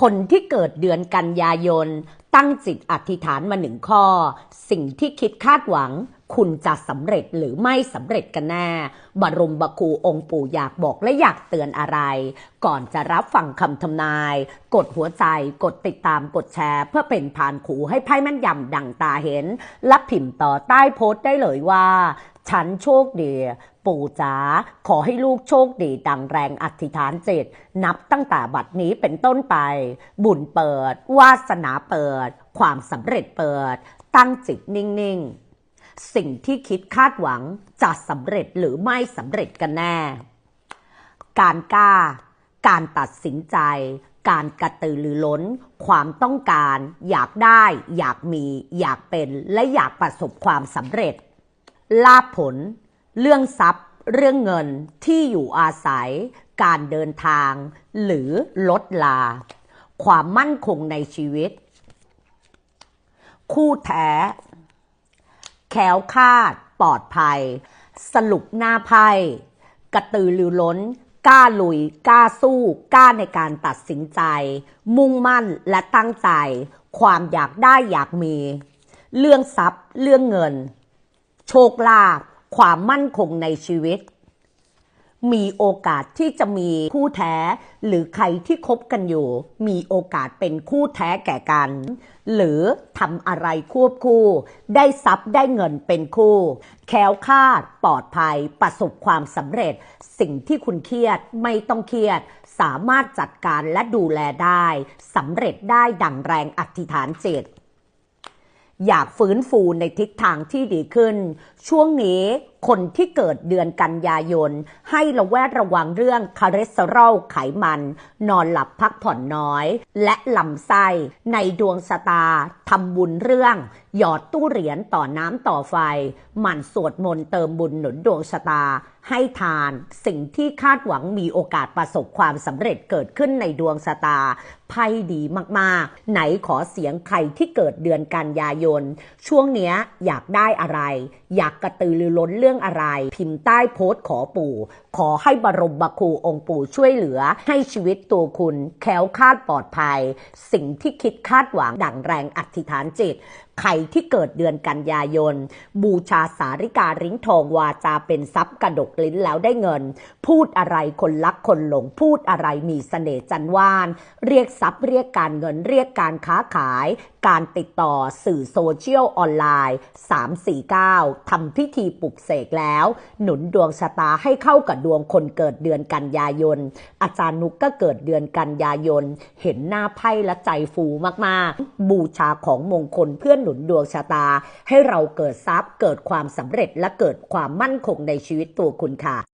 คนที่เกิดเดือนกันยายน ตั้งจิตอธิษฐานมาหนึ่งข้อ สิ่งที่คิดคาดหวัง คุณจะสำเร็จหรือไม่สำเร็จกันแน่บรมบคูองค์ปู่อยากบอกและอยากเตือนอะไร ก่อนจะรับฟังคำทำนาย กดหัวใจ กดติดตามกดแชร์ เพื่อเป็นผ่านขูให้ไพ่แม่นยำดังตาเห็น และพิมพ์ต่อใต้โพสต์ได้เลยว่า ฉันโชคดีปู่จ๋าขอให้ลูกโชคดีดังแรงอธิษฐานจิต นับตั้งแต่บัดนี้เป็นต้นไป บุญเปิด วาสนาเปิด ความสำเร็จเปิด ตั้งจิตนิ่ง ๆ สิ่งที่คิดคาดหวังจะสำเร็จหรือไม่สำเร็จกันแน่ การกล้า การตัดสินใจ การกระตือรือร้น ความต้องการ อยากได้ อยากมี อยากเป็น และอยากประสบความสำเร็จ ลาภผล เรื่องทรัพย์ เรื่องเงินที่อยู่อาศัย การเดินทาง หรือลดลา ความมั่นคงในชีวิต คู่แท้แคล้วคาด ปลอดภัย สรุปหน้าไพ่กระตือรือร้นกล้าลุย กล้าสู้ กล้าในการตัดสินใจ มุ่งมั่นและตั้งใจ ความอยากได้อยากมี เรื่องทรัพย์ เรื่องเงิน โชคลาภความมั่นคงในชีวิต มีโอกาสที่จะมีคู่แท้ หรือใครที่คบกันอยู่ มีโอกาสเป็นคู่แท้แก่กัน หรือทำอะไรควบคู่ ได้ทรัพย์ได้เงินเป็นคู่ แค้วคาด ปลอดภัย ประสบความสำเร็จ สิ่งที่คุณเครียดไม่ต้องเครียด สามารถจัดการและดูแลได้สำเร็จได้ดังแรงอธิษฐานจิต อยากฟื้นฟูในทิศทางที่ดีขึ้น ช่วงนี้ คนที่เกิดเดือนกันยายน ให้ระแวดระวังเรื่องคอเลสเตอรอลไขมัน นอนหลับพักผ่อนน้อย และลำไส้ ในดวงชะตาทำบุญเรื่อง หยอดตู้เหรียญต่อน้ำต่อไฟ หมั่นสวดมนต์เติมบุญหนุนดวงชะตา ให้ทานสิ่งที่คาดหวังมีโอกาสประสบความสำเร็จเกิดขึ้นในดวงชะตาไพ่ดีมากๆ ไหนขอเสียงใครที่เกิดเดือนกันยายน ช่วงเนี้ยอยากได้อะไร อยากกระตือรือร้นเรื่องอะไร พิมพ์ใต้โพสต์ขอปู่ ขอให้บรมบครูองค์ปู่ช่วยเหลือ ให้ชีวิตตัวคุณแคล้วคาดปลอดภัย สิ่งที่คิดคาดหวังดั่งแรงอธิษฐานจิต ใครที่เกิดเดือนกันยายน บูชาสาริกาลิ้นทองวาจาเป็นทรัพย์กระดกลิ้นแล้วได้เงิน พูดอะไรคนรักคนหลง พูดอะไรมีเสน่ห์จันว่าน เรียกทรัพย์เรียกการเงินเรียกการค้าขาย การติดต่อสื่อโซเชียลออนไลน์ 349ทำพิธีปลุกเสกแล้ว หนุนดวงชะตาให้เข้ากับดวงคนเกิดเดือนกันยายน อาจารย์นุกก็เกิดเดือนกันยายน เห็นหน้าไพ่และใจฟูมากๆ บูชาของมงคลเพื่อหนุนดวงชะตา ให้เราเกิดทรัพย์ เกิดความสำเร็จและเกิดความมั่นคงในชีวิตตัวคุณค่ะ